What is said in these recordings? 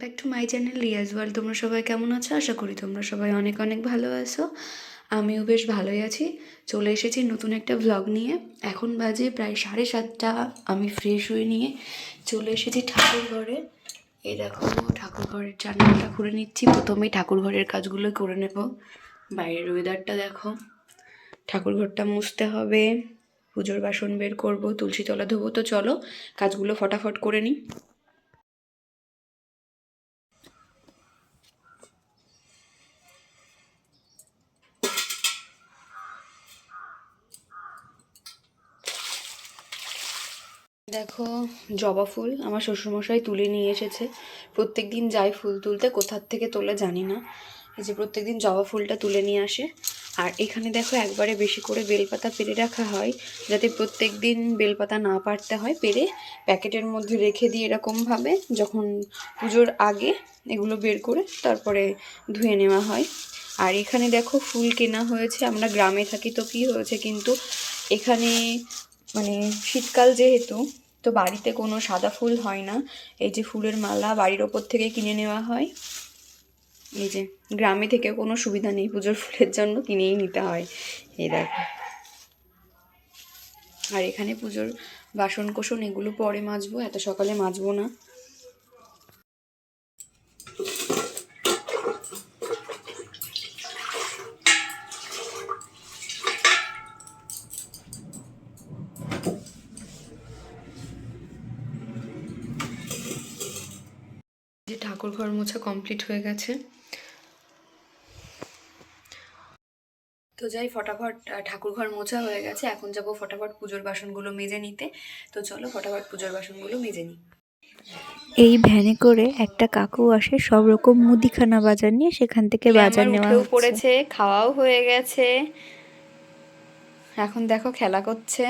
Back to my channel Riaz world তোমরা সবাই কেমন আছো? আশা করি তোমরা সবাই অনেক অনেক ভালো আছো। আমিও বেশ ভালোই আছি। চলে এসেছি নতুন একটা ভ্লগ নিয়ে। এখন বাজে প্রায় সাড়ে সাতটা। আমি ফ্রেশ হয়ে নিয়ে চলে এসেছি ঠাকুর ঘরে এই দেখো ঠাকুর ঘরের জানালাটা খুলে নিচ্ছি। প্রথমেই ঠাকুর ঘরের কাজগুলো করে নেব। বাইরের ওয়েদারটা দেখো। ঠাকুর ঘরটা মুছতে হবে। পুজোর বাসন বের করব, তুলসী তলা ধোবো। তো চলো, কাজগুলো ফটাফট করে নিই। দেখো, জবা ফুল আমার শ্বশুরমশাই তুলে নিয়ে এসেছে। প্রত্যেক দিন যাই ফুল তুলতে, কোথার থেকে তোলে জানি না। এই যে প্রত্যেক দিন জবা ফুলটা তুলে নিয়ে আসে। আর এখানে দেখো, একবারে বেশি করে বেলপাতা পেরে রাখা হয়, যাতে প্রত্যেক দিন বেলপাতা না পারতে হয়। পেরে প্যাকেটের মধ্যে রেখে দিই এরকমভাবে, যখন পুজোর আগে এগুলো বের করে তারপরে ধুয়ে নেওয়া হয়। আর এখানে দেখো, ফুল কেনা হয়েছে। আমরা গ্রামে থাকি তো কী হয়েছে, কিন্তু এখানে মানে শীতকাল যেহেতু, তো বাড়িতে কোনো সাদা ফুল হয় না। এই যে ফুলের মালা বাড়ির ওপর থেকে কিনে নেওয়া হয়। এই যে গ্রামে থেকে কোনো সুবিধা নেই, পুজোর ফুলের জন্য কিনেই নিতে হয়। এই দেখো। আর এখানে পুজোর বাসন কোসন এগুলো পরে মাজবো, এত সকালে মাজবো না। যে ঠাকুর ঘর মোছা কমপ্লিট হয়ে গেছে। তো যাই ফটাফট ঠাকুর ঘর মোছা হয়ে গেছে। এখন যাব ফটাফট পুজোর বাসনগুলো মেজে নিতে। তো চলো ফটাফট পুজোর বাসনগুলো মেজে নিই। এই ভ্যানে করে একটা কাকু আসে সব রকম মুদিখানা বাজার নিয়ে সেখান থেকে বাজার নেওয়া পড়েছে খাওয়াও হয়ে গেছে। এখন দেখো খেলা করছে।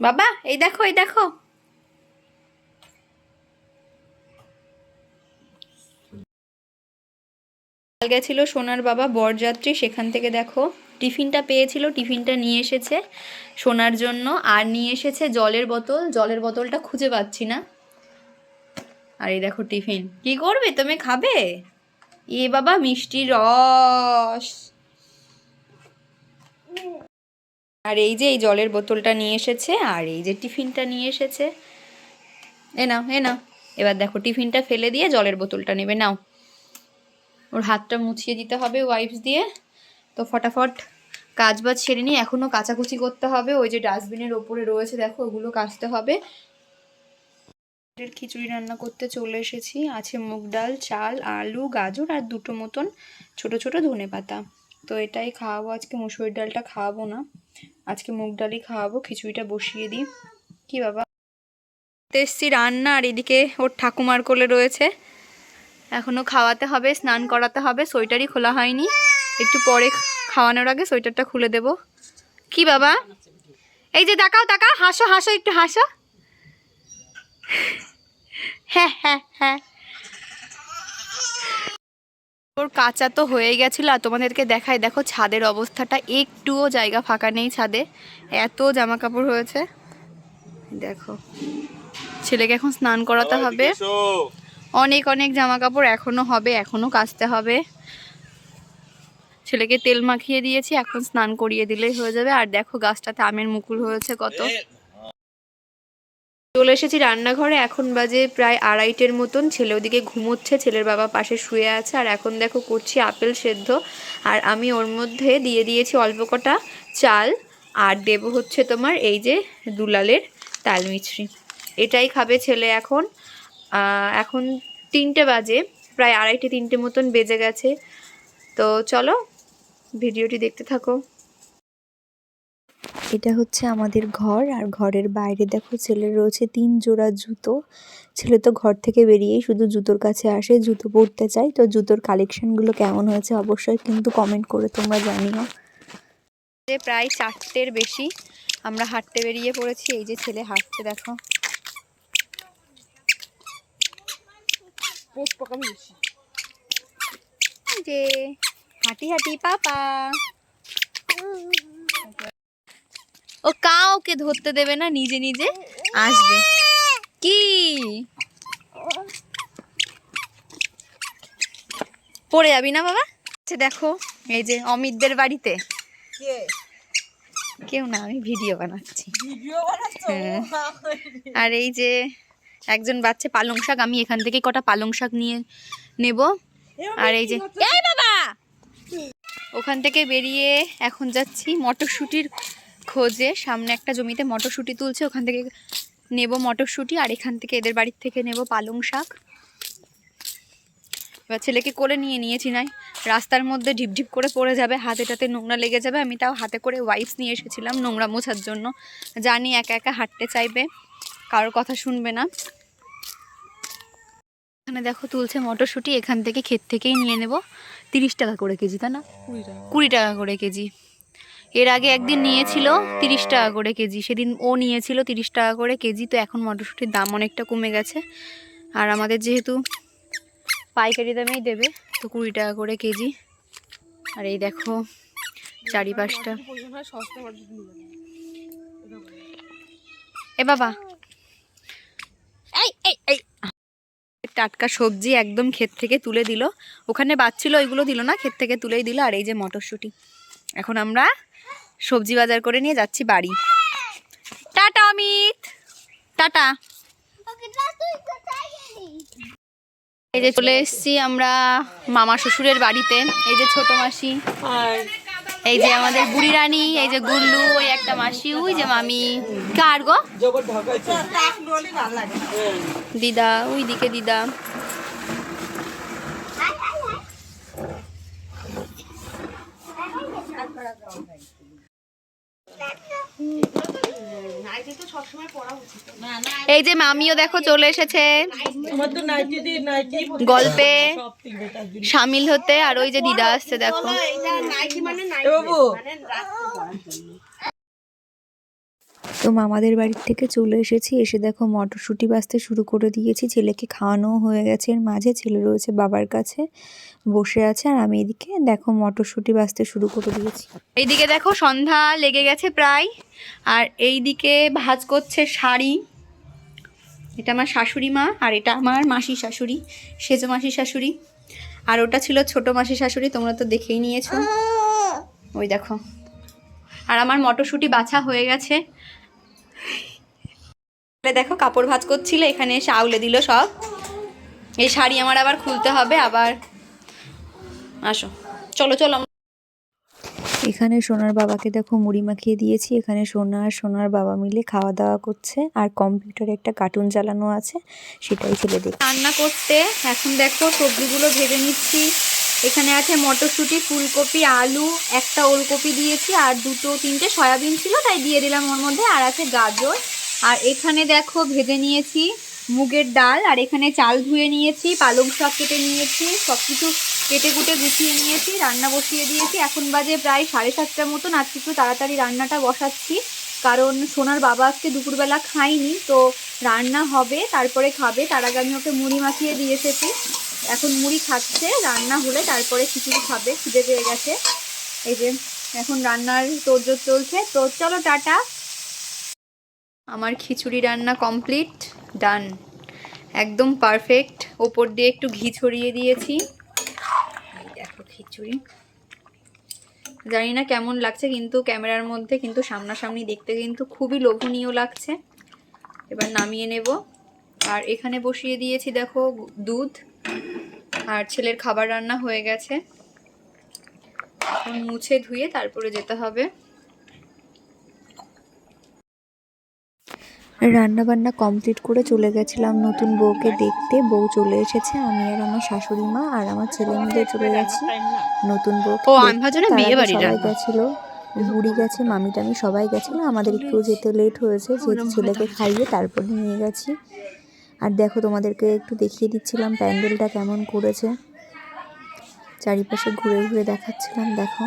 বাবা এই দেখো এই দেখো। কাল গেছিল সোনার বাবা বরযাত্রী, সেখান থেকে দেখো টিফিনটা পেয়েছিল, টিফিনটা নিয়ে এসেছে সোনার জন্য। আর নিয়ে এসেছে জলের বোতল, জলের বোতলটা খুঁজে পাচ্ছি না। আর এই দেখো টিফিন। কি করবে? তুমি খাবে? এ বাবা মিষ্টি রস। আর এই যে এই জলের বোতলটা নিয়ে এসেছে, আর এই যে টিফিনটা নিয়ে এসেছে। এ নাও এ নাও। এবার দেখো টিফিনটা ফেলে দিয়ে জলের বোতলটা নেবে। নাও। ওর হাতটা মুছিয়ে দিতে হবে ওয়াইপস দিয়ে। তো ফটাফট কাজ বাজ সেরে নিয়ে এখনও কাচাকুচি করতে হবে। ওই যে ডাস্টবিনের ওপরে রয়েছে, দেখো ওগুলো কাচতে হবে। খিচুড়ি রান্না করতে চলে এসেছি। আছে মুগ ডাল, চাল, আলু, গাজর আর দুটো মতন ছোট ছোট ধনে পাতা। তো এটাই খাওয়াবো। আজকে মুসুরির ডালটা খাওয়াবো না। আজকে মুগ ডালই খাওয়াবো। খিচুড়িটা বসিয়ে দিই। কি বাবা? এসছি রান্না আর এদিকে ওর ঠাকুমার কোলে রয়েছে। এখনও খাওয়াতে হবে স্নান করাতে হবে সোয়েটারই খোলা হয়নি। একটু পরে খাওয়ানোর আগে সোয়েটারটা খুলে দেব। কি বাবা? এই যে তাকাও তাকাও হাসো হাসো একটু হাসো। হ্যাঁ হ্যাঁ হ্যাঁ। ওর কাঁচা তো হয়ে গেছিল আর তোমাদেরকে দেখায় দেখো ছাদের অবস্থাটা একটুও জায়গা ফাঁকা নেই ছাদে। এত জামা কাপড় হয়েছে। দেখো ছেলেকে এখন স্নান করাতে হবে। অনেক অনেক জামা কাপড় এখনও হবে, এখনও কাচতে হবে। ছেলেকে তেল মাখিয়ে দিয়েছি, এখন স্নান করিয়ে দিলেই হয়ে যাবে। আর দেখো গাছটাতে আমের মুকুল হয়েছে কত। চলে এসেছি রান্নাঘরে, এখন বাজে প্রায় আড়াইটের মতন। ছেলে ওদিকে ঘুমোচ্ছে, ছেলের বাবা পাশে শুয়ে আছে। আর এখন দেখো করছি আপেল সেদ্ধ। আর আমি ওর মধ্যে দিয়ে দিয়েছি অল্প কটা চাল। আর দেব হচ্ছে তোমার এই যে দুলালের তাল মিছরি। এটাই খাবে ছেলে এখন। এখন তিনটে বাজে প্রায় আড়াইটে তিনটে মতন বেজে গেছে। তো চলো ভিডিওটি দেখতে থাকো। এটা হচ্ছে আমাদের ঘর আর ঘরের বাইরে দেখো ছেলের রয়েছে তিন জোড়া জুতো। ছেলে তো ঘর থেকে বেরিয়েই শুধু জুতোর কাছে আসে জুতো পরতে চাই তো জুতোর কালেকশনগুলো কেমন হয়েছে অবশ্যই কিন্তু কমেন্ট করে তোমরা জানিও। যে প্রায় চারটের বেশি আমরা হাঁটতে বেরিয়ে পড়েছি এই যে ছেলে হাঁটছে দেখো। পোস্ট পাকামি বেশি যে হাঁটি হাঁটি পাপা। ও কাউকে ধরতে দেবে না নিজে নিজে আসবে। কি? পড়ে যাবি না বাবা? আচ্ছা দেখো এই যে অমিতদের বাড়িতে। কেউ না আমি ভিডিও বানাচ্ছি। হ্যাঁ। আর এই যে একজন বাচ্চা পালং শাক, আমি এখান থেকে কটা পালং শাক নিয়ে নেব। আর এই যে, এই বাবা! ওখান থেকে বেরিয়ে এখন যাচ্ছি মটরশুঁটির খোঁজে। সামনে একটা জমিতে মটরশুঁটি তুলছে, ওখান থেকে নেব মটরশুঁটি আর এখান থেকে এদের বাড়ির থেকে নেব পালং শাক। এবার ছেলেকে করে নিয়ে নিয়েছি নাই। রাস্তার মধ্যে ঢিপঢিপ করে পড়ে যাবে, হাতে টাতে নোংরা লেগে যাবে। আমি তাও হাতে করে ওয়াইপস নিয়ে এসেছিলাম নোংরা মোছার জন্য। জানি একা একা হাঁটতে চাইবে, কারোর কথা শুনবে না। এখানে দেখো তুলছে মটরশুঁটি এখান থেকে ক্ষেত থেকেই নিয়ে নেব। তিরিশ টাকা করে কেজি তাই না? কুড়ি টাকা। করে কেজি। এর আগে একদিন নিয়েছিল তিরিশ টাকা করে কেজি সেদিন ও নিয়েছিল তিরিশ টাকা করে কেজি তো এখন মটরশুঁটির দাম অনেকটা কমে গেছে। আর আমাদের যেহেতু পাইকারি দামেই দেবে তো কুড়ি টাকা করে কেজি। আর এই দেখো চারিপাশটা। এ বাবা। এই এই এই। টাটকা সবজি একদম ক্ষেত থেকে তুলে দিল। ওখানে বাচ্ছিল ওইগুলো দিল না, ক্ষেত থেকে তুলেই দিল, আর এই যে মটরশুঁটি। এখন আমরা সবজি বাজার করে নিয়ে যাচ্ছি বাড়ি। টাটা, অমিত! টাটা! এই যে চলে এসেছি আমরা মামা শ্বশুরের বাড়িতে, এই যে ছোট মাসি। এই যে আমাদের বুড়ি রানী এই যে গুল্লু ওই একটা মাসি ওই যে মামি। কার গো? দিদা ওই দিকে দিদা। এই যে মামিও দেখো চলে এসেছে। গল্পে সামিল হতে আর ওই যে দিদা আসছে, দেখো। তো মামাদের বাড়ির থেকে চলে এসেছি। এসে দেখো মটরশুঁটি বাঁচতে শুরু করে দিয়েছি। ছেলেকে খাওয়ানো হয়ে গেছে এর মাঝে। ছেলে রয়েছে বাবার কাছে, বসে আছে। আর আমি এদিকে দেখো মটরশুঁটি বাঁচতে শুরু করে দিয়েছি। এইদিকে দেখো সন্ধ্যা লেগে গেছে প্রায়। আর এইদিকে ভাজ করছে শাড়ি। এটা আমার শাশুড়ি মা আর এটা আমার মাসি শাশুড়ি, সেজো মাসি শাশুড়ি। আর ওটা ছিল ছোট মাসি শাশুড়ি, তোমরা তো দেখেই নিয়েছো। ওই দেখো। আর আমার মটরশুঁটি বাছা হয়ে গেছে। দেখো কাপড় ভাজ করছিল এখানে এসে আউলে দিল সব। এই শাড়ি আমার আবার খুলতে হবে আবার। আসো চলো চলো। এখানে সোনার বাবাকে দেখো মুড়ি মাখিয়ে দিয়েছি। এখানে সোনা আর সোনার বাবা মিলে খাওয়া দাওয়া করছে। আর কম্পিউটারে একটা কার্টুন চালানো আছে সেটাই ছেলে দেখছে। রান্না করতে এখন দেখো সবজিগুলো ভেজে নিচ্ছি। এখানে আছে মটরশুঁটি ফুলকপি আলু একটা ওলকপি দিয়েছি আর দুটো তিনটে সয়াবিন ছিল তাই দিয়ে দিলাম ওর মধ্যে। আর আছে গাজর। আর এখানে দেখো ভেজে নিয়েছি মুগের ডাল, আর এখানে চাল ধুয়ে নিয়েছি, পালং শাক কেটে নিয়েছি সব কিছু কেটে কুটে গুছিয়ে নিয়েছি, রান্না বসিয়ে দিয়েছি। এখন বাজে প্রায় সাড়ে সাতটার মতন, আজকে একটু তাড়াতাড়ি রান্নাটা বসাচ্ছি। কারণ সোনার বাবা আজকে দুপুরবেলা খায়নি, তো রান্না হবে, তারপরে খাবে। তার আগে আমি ওকে মুড়ি মাখিয়ে দিয়ে এসেছি। এখন মুড়ি খাচ্ছে, রান্না হলে তারপরে খিচুড়ি খাবে, খিদে পেয়ে গেছে। এই যে, এখন রান্নার তোড়জোড় চলছে। তো চলো টাটা। আমার খিচুড়ি রান্না কমপ্লিট ডান একদম পারফেক্ট ওপর দিয়ে একটু ঘি ছড়িয়ে দিয়েছি। দেখো খিচুড়ি। জানি না কেমন লাগছে, কিন্তু ক্যামেরার মধ্যে, কিন্তু সামনাসামনি দেখতে কিন্তু খুবই লোভনীয় লাগছে। এবার নামিয়ে নেব। আর এখানে বসিয়ে দিয়েছি, দেখো, দুধ। আর ছেলের খাবার রান্না হয়ে গেছে। এখন মুছে ধুয়ে তারপরে যেতে হবে। রান্না বান্না কমপ্লিট করে চলে গেছিলাম নতুন বউকে দেখতে। বউ চলে এসেছে আমি আর আমার শাশুড়ি মা আর আমার ছেলে মিলে চলে গেছি নতুন বউ ও, বিয়ে সবাই গেছিল বুড়ি গেছে মামি টামি সবাই গেছিল আমাদের একটু যেতে লেট হয়েছে যেহেতু ছেলেকে খাইয়ে তারপর নিয়ে গেছি। আর দেখো তোমাদেরকে একটু দেখিয়ে দিচ্ছিলাম প্যান্ডেলটা কেমন করেছে। চারিপাশে ঘুরে ঘুরে দেখাচ্ছিলাম দেখো।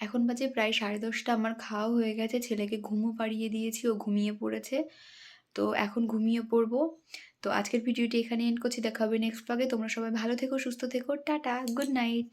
এখন বাজে প্রায় সাড়ে দশটা, আমার খাওয়া হয়ে গেছে, ছেলেকে ঘুমও পাড়িয়ে দিয়েছি, ও ঘুমিয়ে পড়েছে। তো এখন ঘুমিয়ে পড়ব। তো আজকের ভিডিওটি এখানে এন্ড করছি, দেখা হবে নেক্সট ব্লগে তোমরা সবাই ভালো থেকো, সুস্থ থেকো, টাটা গুড নাইট